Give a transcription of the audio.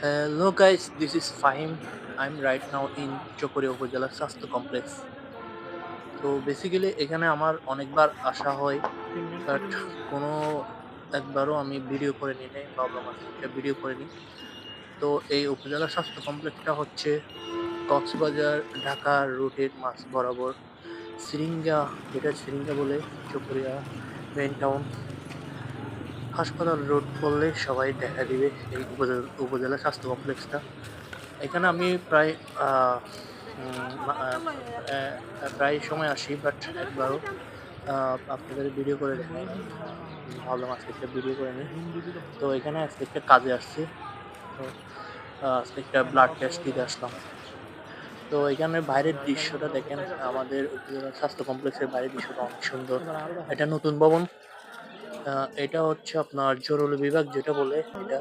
Hello guys, this is Fahim. I'm right now in Chakaria উপজেলা স্বাস্থ্য complex তো basically এখানে আমার অনেকবার আসা হয় বাট কোনো একবারও আমি ভিডিও করে নিই নাই আছে এটা ভিডিও করে নিই তো এই উপজেলা স্বাস্থ্য কমপ্লেক্সটা হচ্ছে কক্সবাজার ঢাকা রুটের মাছ বরাবর। সিরিঙ্গা যেটা সিরিঙ্গা বলে চকরিয়া মেন টাউন হাসপাতাল রোড বললে সবাই দেখা দিবে এই উপজেলা উপজেলা স্বাস্থ্য কমপ্লেক্সটা। এখানে আমি প্রায় প্রায় সময় আসি বাট একবারও আপনাদের ভিডিও করে দেখাই ভাবলাম আজকে একটা ভিডিও করে নিই। তো এখানে আজকে একটা কাজে আসছি। তো আজকে একটা ব্লাড টেস্ট দিতে আসলাম। তো এখানে বাইরের দৃশ্যটা দেখেন, আমাদের উপজেলা স্বাস্থ্য কমপ্লেক্সের বাইরের দৃশ্যটা অনেক সুন্দর। এটা নতুন ভবন। এটা হচ্ছে আপনার জরুরি বিভাগ যেটা বলে এটা।